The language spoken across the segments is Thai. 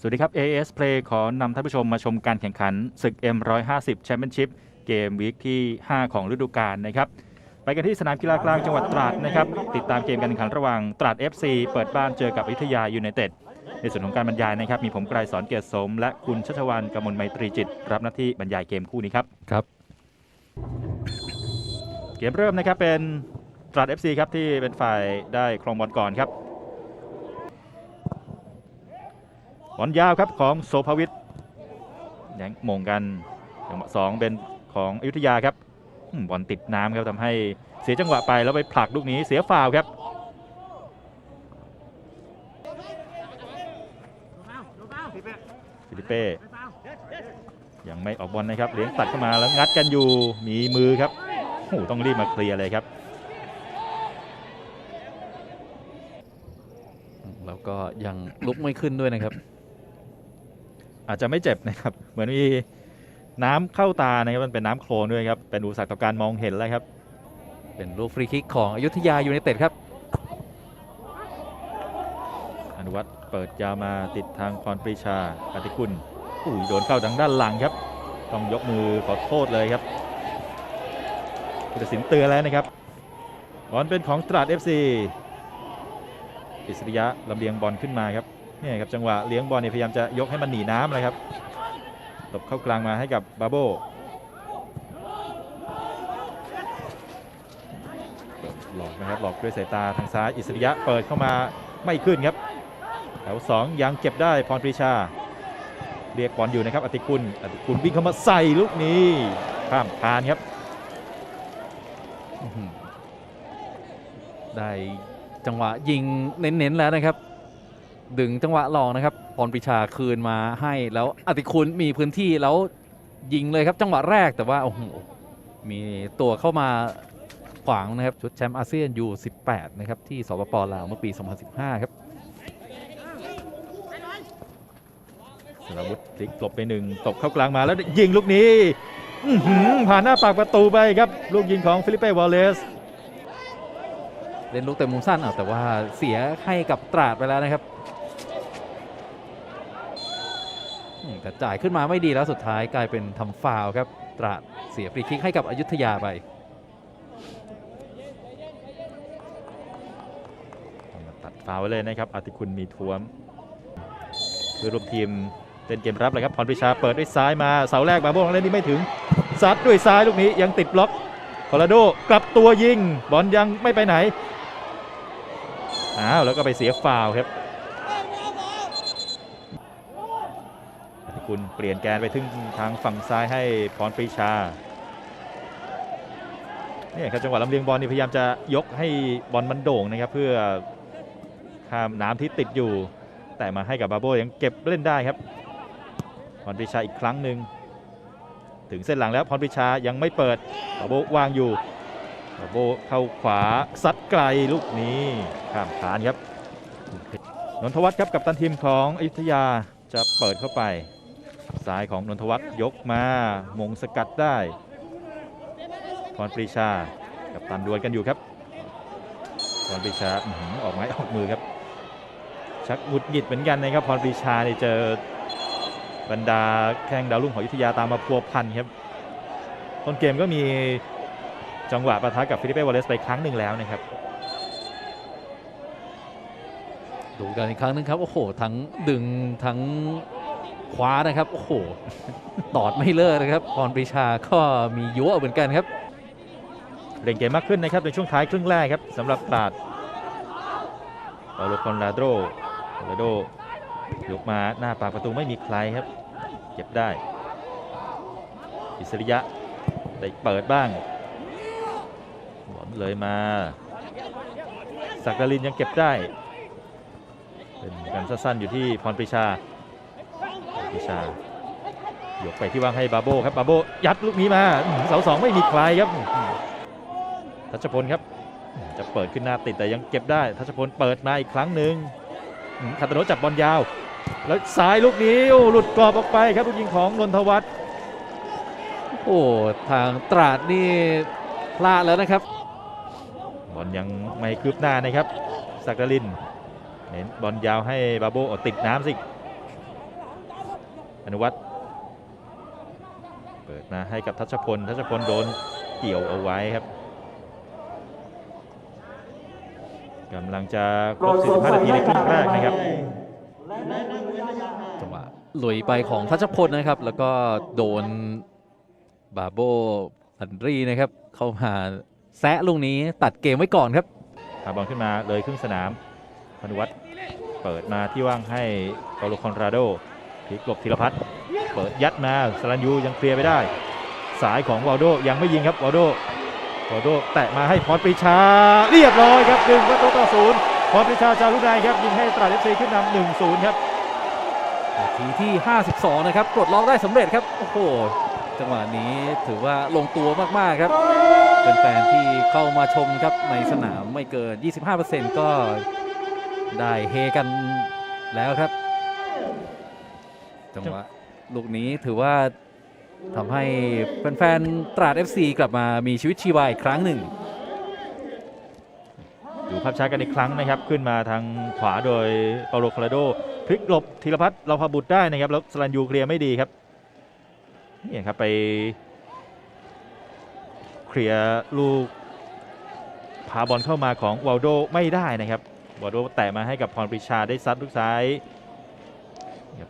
สวัสดีครับ AS Play ขอนำท่านผู้ชมมาชมการแข่งขันศึก M150 Championship เกมวีคที่ 5 ของฤดูกาลนะครับ ไปกันที่สนามกีฬากลางจังหวัดตราดนะครับ ติดตามเกมการแข่งขันระหว่างตราด FC เปิดบ้านเจอกับอยุธยายูไนเต็ด ในส่วนของการบรรยายนะครับ มีผมไกรสอนเกียรติสม และคุณชัชวานกมลไมตรีจิต รับหน้าที่บรรยายเกมคู่นี้ครับ ครับ เกมเริ่มนะครับเป็นตราด FC ครับที่เป็นฝ่ายได้ครองบอลก่อนครับ บอลยาวครับของโสภวิทย์แยงมงกันจังหวะสองเป็นของอยุธยาครับบอลติดน้ำครับทำให้เสียจังหวะไปแล้วไปผลักลูกนี้เสียฟาวครับฟิลิเป้ยังไม่ออกบอลนะครับเลี้ยงตัดเข้ามาแล้วงัดกันอยู่มีมือครับโอ้ต้องรีบมาเคลียร์เลยครับ แล้วก็ยังลุกไม่ขึ้นด้วยนะครับ อาจจะไม่เจ็บนะครับ เหมือนมีน้ำเข้าตานะครับมันเป็นน้ำโคลนด้วยครับ เป็นอุปสรรคต่อการมองเห็นแล้วครับ เป็นลูกฟรีคิกของอยุธยายูไนเต็ดครับ อนุวัตรเปิดยาวมาติดทางพรปรีชาปฏิคุณอุ้ยโดนเข้าทางด้านหลังครับ ต้องยกมือขอโทษเลยครับผู้ตัดสินเตือนแล้วนะครับบอลเป็นของตราด FC อิสริยะลำเลียงบอลขึ้นมาครับเนี่ครับจังหวะเลี้ยงบอลเนี่ยพยายามจะยกให้มันหนีน้ำเลยครับตบเข้ากลางมาให้กับบาโบหลอกนะครับหลอกด้วยสายตาทางซ้ายอิสริยะเปิดเข้ามาไม่ขึ้นครับแถวสองยังเก็บได้พรปรีชา เรียกบอลอยู่นะครับอติคุณอติคุณวิ่งเข้ามาใส่ลูกนี้ข้ามคานครับได้จังหวะยิงเน้นๆแล้วนะครับ ดึงจังหวะหลอกนะครับพรปรีชาคืนมาให้แล้วอติคุณมีพื้นที่แล้วยิงเลยครับจังหวะแรกแต่ว่าโอ้โหมีตัวเข้ามาขวางนะครับชุดแชมป์อาเซียนยู18นะครับที่สปปลาวเมื่อปี 2015 ครับสรวุฒิพลิกหลบไปหนึ่งตบเข้ากลางมาแล้วยิงลูกนี้อื้อหือผ่านหน้าปากประตูไปครับ ลูกยิงของฟิลิปเป้วอลเลสเล่นลูกเต็มมุมสั้นอะแต่ว่าเสียให้กับตราดไปแล้วนะครับอืม แต่จ่ายขึ้นมาไม่ดีแล้วสุดท้ายกลายเป็นทำฟาวครับ ตราดเสียฟรีคิกให้กับอยุธยาไปตัดฟาวไว้เลยนะครับอติคุณมีทวมเพื่อรวมทีมเล่นเกมรับเลยครับพรปรีชาเปิดด้วยซ้ายมาเสาแรกบาโบของเล่นนี่ไม่ถึงซัดด้วยซ้ายลูกนี้ยังติดบล็อกคอราโดกลับตัวยิงบอลยังไม่ไปไหนอ้าวแล้วก็ไปเสียฟาวครับ คุณเปลี่ยนแกนไปถึงทางฝั่งซ้ายให้พรปรีชาเนี่ยครับจังหวะลำเลียงบอลนี่พยายามจะยกให้บอลมันโด่งนะครับ เพื่อข้ามน้ำที่ติดอยู่ แต่มาให้กับบาโบยังเก็บเล่นได้ครับพรปรีชาอีกครั้งหนึ่งถึงเส้นหลังแล้วพรปรีชายังไม่เปิดบาโบวางอยู่บาโบเข้าขวาซัดไกลลูกนี้ข้ามขานครับนนทวัฒน์ครับกับตันทีมของอยุธยาจะเปิดเข้าไป ซ้ายของนนทวัฒน์ยกมามงสกัดได้พรปรีชากับตันดวลกันอยู่ครับพรปรีชาออกไม้ออกมือครับ ชักหงุดหงิดเหมือนกันนะครับพรปรีชาเนี่ยเจอบรรดาแข้งดาวรุ่งของอยุธยาตามมาพัวพันครับต้นเกมก็มีจังหวะประทะกับฟิลิปเป้วอลเลสไปครั้งหนึ่งแล้วนะครับดูกันอีกครั้งนึงครับ โอ้โห ทั้งดึงทั้ง คว้านะครับ โอ้โห ตอดไม่เลิกนะครับพรปรีชาก็มียั่วเหมือนกันครับเล่นเกมมากขึ้นนะครับในช่วงท้ายครึ่งแรกครับสำหรับตราดเปาโลคอนราโดคอนราโดยกมาหน้าปากประตูไม่มีใครครับ เก็บได้ อิสริยะได้เปิดบ้างบอลเลยมาสักกลินยังเก็บได้ เป็นกันสั้นๆอยู่ที่พรปรีชา พรปรีชายกไปที่วางให้บาโบครับบาโบยัดลูกนี้มาเสาสองไม่มีใครครับทัชพลครับ จะเปิดขึ้นหน้าติดแต่ยังเก็บได้ ทัชพลเปิดมาอีกครั้งหนึ่งคาตโนจับบอลยาว แล้วซ้ายลูกนี้โอ้หลุดกรอบออกไปครับลูกยิงของนนทวัฒน์โอ้ทางตราดนี่พลาดแล้วนะครับบอลยังไม่คืบหน้านะครับสักกลินเน้นบอลยาวให้บาโบอติดน้ำสิ อนุวัตรเปิดมาให้กับทัชพลทัชพลโดนเกี่ยวเอาไว้ครับกำลังจะครบ45นาทีในครึ่งแรกนะครับจังหวะลุยไปของทัชพลนะครับ แล้วก็โดนบาโบพันรีนะครับ เข้ามาแซะลูกนี้ตัดเกมไว้ก่อนครับพาบอลขึ้นมาเลยครึ่งสนามพานุวัฒน์เปิดมาที่ว่างให้เปาโลคอนราโด พลิกหลบธีรพัฒน์เปิดยัดมาสลันยูยังเคลียร์ไม่ได้ สายของวาลโดยังไม่ยิงครับวาลโดวาลโดแตะมาให้พรปรีชา เรียบร้อยครับหนึ่งประตูต่อศูนย์พรปรีชาจารุนายครับยิงให้ตราดเอฟซีขึ้นนำหนึ่งศูนย์ครับนาทีที่ 52 นะครับปลดล็อกได้สำเร็จครับโอ้โหจังหวะนี้ถือว่าลงตัวมาก ๆ ครับเป็นแฟนๆที่เข้ามาชมครับในสนามไม่เกิน 25%ก็ได้เฮกันแล้วครับ จังหวะลูกนี้ถือว่าทำให้แฟนๆตราด FC กลับมามีชีวิตชีวาอีกครั้งหนึ่ง ดูภาพช้ากันอีกครั้งนะครับ ขึ้นมาทางขวาโดยเปาโลคาราโดพลิกหลบธีรพัฒน์เราพาบุตรได้นะครับ แล้วสลันยูเคลียร์ไม่ดีครับนี่ครับไปเคลียร์ลูกพาบอลเข้ามาของวาลโดไม่ได้นะครับวาลโดแตะมาให้กับพรปรีชาได้ซัดลูกซ้าย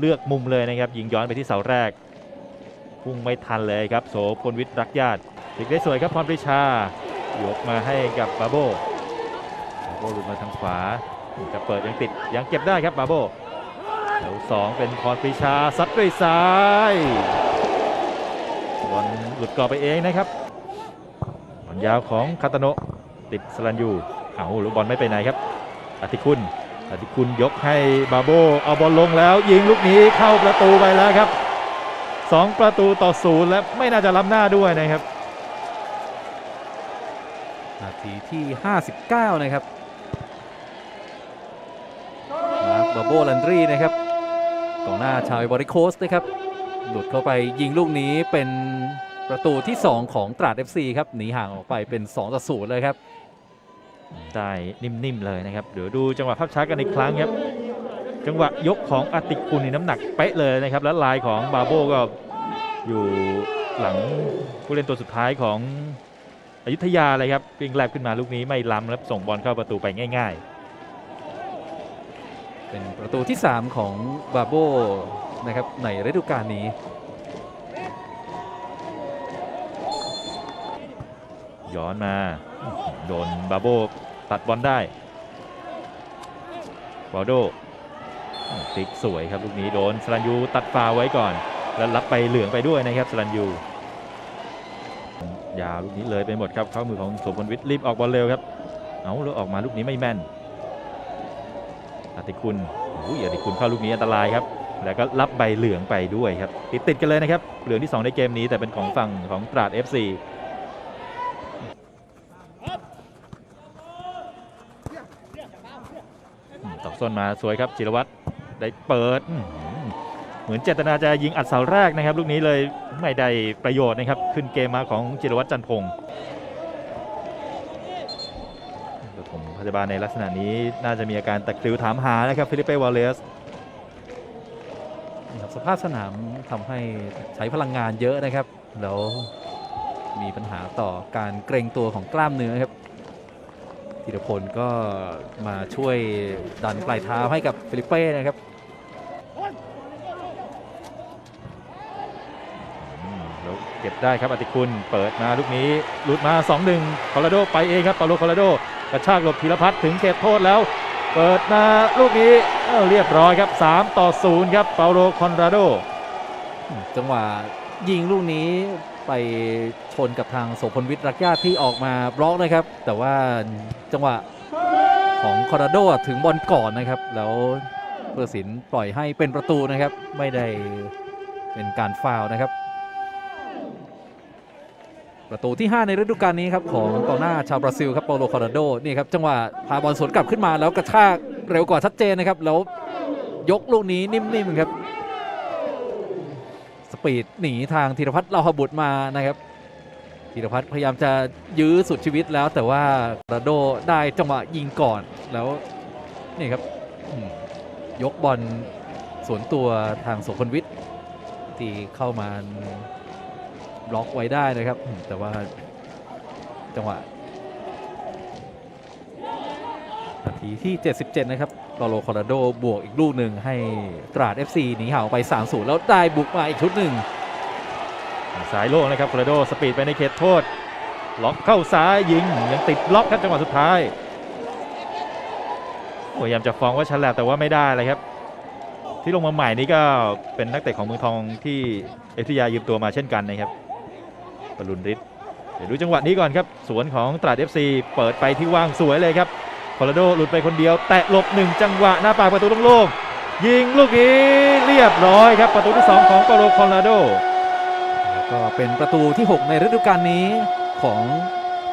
เลือกมุมเลยนะครับยิงย้อนไปที่เสาแรกพุ่งไม่ทันเลยครับโสพลวิทย์รักญาติพลิกได้สวยครับพรปรีชายกมาให้กับบาโบบาโบหลุดมาทางขวาจะเปิดยังติดยังเก็บได้ครับบาโบแถวสองเป็นพรปรีชาซัดด้วยซ้ายบอลหลุดกรอบไปเองนะครับบอลยาวของคาตาโนติดสลันยูเอาลูกบอลไม่ไปไหนครับอธิคุณ อธิคุณยกให้บาโบเอาบอลลงแล้ว ยิงลูกนี้เข้าประตูไปแล้วครับสองประตูต่อศูนย์และไม่น่าจะล้ำหน้าด้วยนะครับ นาทีที่ 59 นะครับมาร์คบาโบลันดรีนะครับกองหน้าชาวไอวอริโคสนะครับ หลุดเข้าไปยิงลูกนี้เป็นประตูที่ 2 ของตราด FC ครับหนีห่างออกไปเป็น2ต่อ0เลยครับ ได้นิ่มๆเลยนะครับเดี๋ยวดูจังหวะภาพช้ากันอีกครั้งครับ จังหวะยกของอติกุลนี่น้ำหนักเป๊ะเลยนะครับ แล้วลายของบาโบก็อยู่หลังผู้เล่นตัวสุดท้ายของอยุธยาเลยครับวิ่งแลบขึ้นมาลูกนี้ไม่ล้ำแล้วส่งบอลเข้าประตูไปง่าย ๆ เป็นประตูที่ 3 ของบาโบนะครับในฤดูกาลนี้ ย้อนมาโดนบาโบตัดบอลได้วาโดติ๊กสวยครับลูกนี้โดนสลันยูตัดฟาวไว้ก่อน แล้วรับไปเหลืองไปด้วยนะครับสลันยูยาวลูกนี้เลยไปหมดครับเข้ามือของสมพลวิทย์รีบออกบอลเร็วครับเอาแล้วออกมาลูกนี้ไม่แม่นอติคุณอุ้ยอติคุณเข้าลูกนี้อันตรายครับ แล้วก็รับใบเหลืองไปด้วยครับติดติดกันเลยนะครับเหลืองที่ 2 ในเกมนี้แต่เป็นของฝั่งของตราด FC อืมตอก ส้นมาสวยครับจิรวัตรได้เปิดเหมือนเจตนาจะยิงอัดเสาแรกนะครับ ลูกนี้เลยไม่ได้ประโยชน์นะครับ ขึ้นเกมมาของจิรวัตรจันพงศ์ปฐมพยาบาลในลักษณะนี้น่าจะมีอาการตะคริวถามหานะครับฟิลิปเป้วาเลสสภาพสนามทำให้ใช้พลังงานเยอะนะครับ แล้วมีปัญหาต่อการเกรงตัวของกล้ามเนื้อครับ ธีรพลก็มาช่วยดันปลายเท้าให้กับฟิลิปเป้นะครับอืมแล้วเก็บได้ครับอติคุณเปิดมาลูกนี้หลุดมา 2-1 คอลราโดไปเองครับเปาโลคอลราโดกระชากหลบธีรพัฒน์ถึงเขตโทษแล้ว เปิดมาลูกนี้เอ้าเรียบร้อยครับ 3 ต่อ 0 ครับเปาโลคอนราโด จังหวะยิงลูกนี้ ไปชนกับทางโสพลวิทย์รักญาติที่ออกมาบล็อกนะครับ แต่ว่าจังหวะของคอร์ราโดถึงบอลก่อนนะครับ แล้วผู้ตัดสินปล่อยให้เป็นประตูนะครับ ไม่ได้เป็นการฟาวนะครับ ประตูที่ 5 ในฤดูกาลนี้ครับของกองหน้าชาวบราซิลครับเปโลคอร์ราโดนี่ครับจังหวะพาบอลสวนกลับขึ้นมาแล้วกระชากเร็วกว่าชัดเจนนะครับ แล้วยกลูกนี้นิ่มๆครับ ปีดหนีทางธีรพัฒน์เลาหบุตรมานะครับธีรพัฒน์พยายามจะยื้อสุดชีวิตแล้วแต่ว่าราโดได้จังหวะยิงก่อนแล้วนี่ครับยกบอลสวนตัวทางโสพลวิทย์ที่เข้ามาบล็อกไว้ได้นะครับ แต่ว่าจังหวะนาทีที่ 77 นะครับ ปาโลคอราโดบวกอีกลูกหนึ่งให้ตราด FC หนีห่างออกไป 3-0 แล้วได้บุกมาอีกชุดหนึ่ง สายโล่งนะครับโคลาโดสปีดไปในเขตโทษ ล็อกเข้าซ้ายยิง ยังติดล็อกครับจังหวะสุดท้ายพยายามจะฟ้องว่าฉลาดแต่ว่าไม่ได้เลยครับ ที่ลงมาใหม่นี้ก็เป็นนักเตะของเมืองทองที่เอฟทียายืมตัวมาเช่นกันนะครับปรุณฤทธิ์เดี๋ยวดูจังหวะนี้ก่อนครับ สวนของตราดเอฟซีเปิดไปที่ว่างสวยเลยครับ โคลาโดหลุดไปคนเดียว แตะหลบหนึ่งจังหวะหน้าปากประตูโล่งๆยิงลูกนี้เรียบร้อยครับประตูที่สองของโปโลโคลาโดแล้วก็เป็นประตูที่ 6 ในฤดูกาลนี้ของ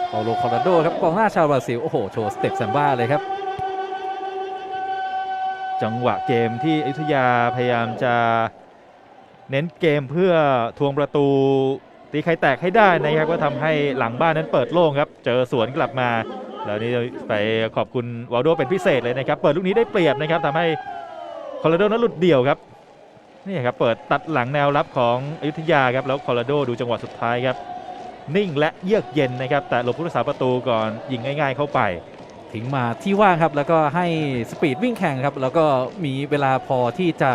เปาโลคอราโดครับกองหน้าชาวบราซิลโอ้โหโชว์สเต็ปแซมบ้าเลยครับ จังหวะเกมที่อยุธยาพยายามจะเน้นเกมเพื่อทวงประตูตีไข่แตกให้ได้นะครับก็ทำให้หลังบ้านนั้นเปิดโล่งครับ เจอสวนกลับมา แล้วนี่ไปขอบคุณวาลโดเป็นพิเศษเลยนะครับ เปิดลูกนี้ได้เปรียบนะครับทำให้คอร์โดนั้นหลุดเดี่ยวครับนี่ครับเปิดตัดหลังแนวรับของอยุธยาครับแล้วคอร์โดดูจังหวะสุดท้ายครับ นิ่งและเยือกเย็นนะครับ แต่หลบผู้รักษาประตูก่อนยิงง่าย ๆ เข้าไปทิ้งมาที่ว่างครับ แล้วก็ให้สปีดวิ่งแข่งครับ แล้วก็มีเวลาพอที่จะ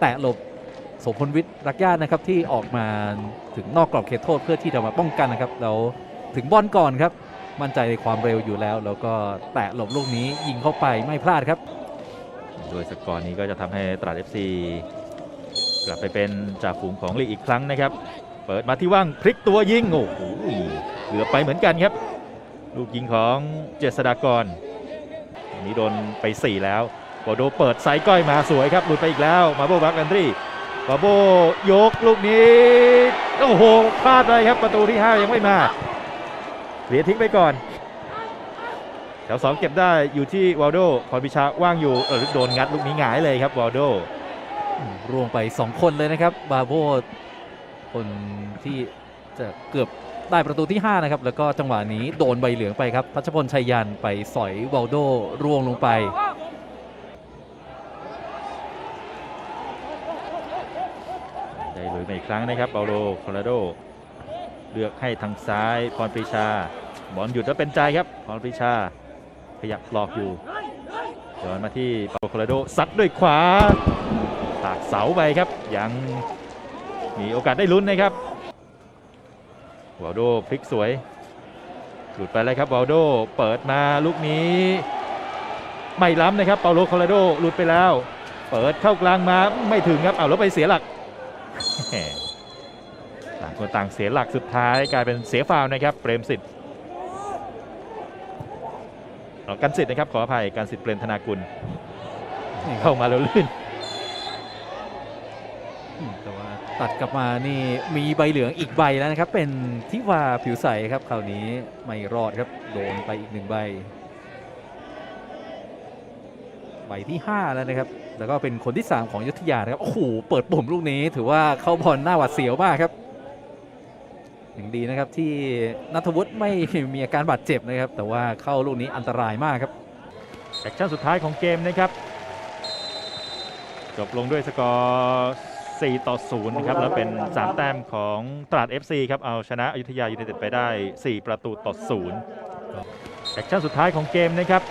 แตะหลบโสมพลวิทย์รักญาตินะครับที่ออกมาถึงนอกกรอบเขตโทษเพื่อที่จะมาป้องกันนะครับแล้วถึงบอลก่อนครับ มั่นใจในความเร็วอยู่แล้ว แล้วก็แตะหลบลูกนี้ยิงเข้าไปไม่พลาดครับ โดยสกอร์นี้ก็จะทำให้ตราด FC กลับไปเป็นจ่าฝูงของลีกอีกครั้งนะครับ เปิดมาที่ว่างพลิกตัวยิงโอ้โหเหลือไปเหมือนกันครับ ลูกยิงของเจษฎากรอันนี้โดนไป 4 แล้วโบโดเปิดไซส์ก้อยมาสวยครับหลุดไปอีกแล้ว มาโบบักแอนดรีบาโบยกลูกนี้ โอ้โหพลาดเลยครับประตูที่ 5 ยังไม่มา เหลียทิ้งไปก่อนแถวสองเก็บได้อยู่ที่วาลโดพรพิชาว่างอยู่เออโดนงัดลูกนี้หงายเลยครับวาลโดร่วงไป 2 คนเลยนะครับบาโบคนที่จะเกือบได้ประตูที่ 5 นะครับ แล้วก็จังหวะนี้โดนใบเหลืองไปครับพัชพลชัยยันไปสอยวาลโดร่วงลงไป ได้ลุยมาอีกครั้งนะครับเปาโลโคลราโด เลือกให้ทางซ้ายพรปรีชา บอลหยุดแล้วเป็นใจครับพรปรีชา ขยับหลอกอยู่ย้อนมาที่เปาโคลาโดซัดด้วยขวาตากเสาไปครับ ยังมีโอกาสได้ลุ้นนะครับวาลโดพลิกสวยหลุดไปเลยครับวาลโดเปิดมาลูกนี้ ไม่ล้ำนะครับเปาโลโคลาโดหลุดไปแล้ว เปิดเข้ากลางมาไม่ถึงครับเอาแล้วไปเสียหลัก ต่างคนต่างเสียหลักสุดท้ายกลายเป็นเสียฟาวล์นะครับเปรมสิทธิ์อ๋อกันสิทธิ์นะครับขออภัยการสิทธิ์เปรมธนากุลนี่ครับเข้ามาแล้วลื่นอืมแต่ว่าตัดกลับมานี่มีใบเหลืองอีกใบแล้วนะครับ เป็นทิวาผิวใสครับคราวนี้ไม่รอดครับโดนไปอีกหนึ่งใบ ใบที่ 5 แล้วนะครับ แล้วก็เป็นคนที่ 3 ของอยุทธยานะครับโอ้โหเปิดปุ่มลูกนี้ ถือว่าเข้าบอลหน้าหวัดเสียวมากครับ อย่างดีนะครับที่นัทวุฒิไม่มีอาการบาดเจ็บนะครับ แต่ว่าเข้าลูกนี้อันตรายมากครับแอคชั่นสุดท้ายของเกมนะครับ จบลงด้วยสกอร์4ต่อ0นะครับแล้วเป็น 3 แต้มของตราด FC ครับเอาชนะอยุธยายูไนเต็ดไปได้ 4 ประตูต่อ0แอคชั่นสุดท้ายของเกมนะครับ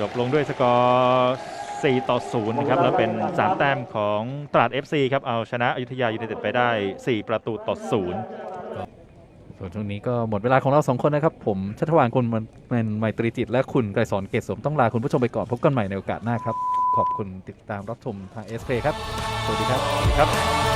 จบลงด้วยสกอร์ 4 ต่อ 0 นะครับ แล้วเป็น 3 แต้มของตราด FC ครับ เอาชนะอยุธยายูไนเต็ดไปได้ 4 ประตูต่อ 0 ส่วนช่วงนี้ก็หมดเวลาของเราสองคนนะครับ ผมชัชวานคุณมันไมตรีจิต และคุณไกรสอนเกศสมต้องลาคุณผู้ชมไปก่อน พบกันใหม่ในโอกาสหน้าครับ ขอบคุณติดตามรับชมทางเอสเพครับ สวัสดีครับครับ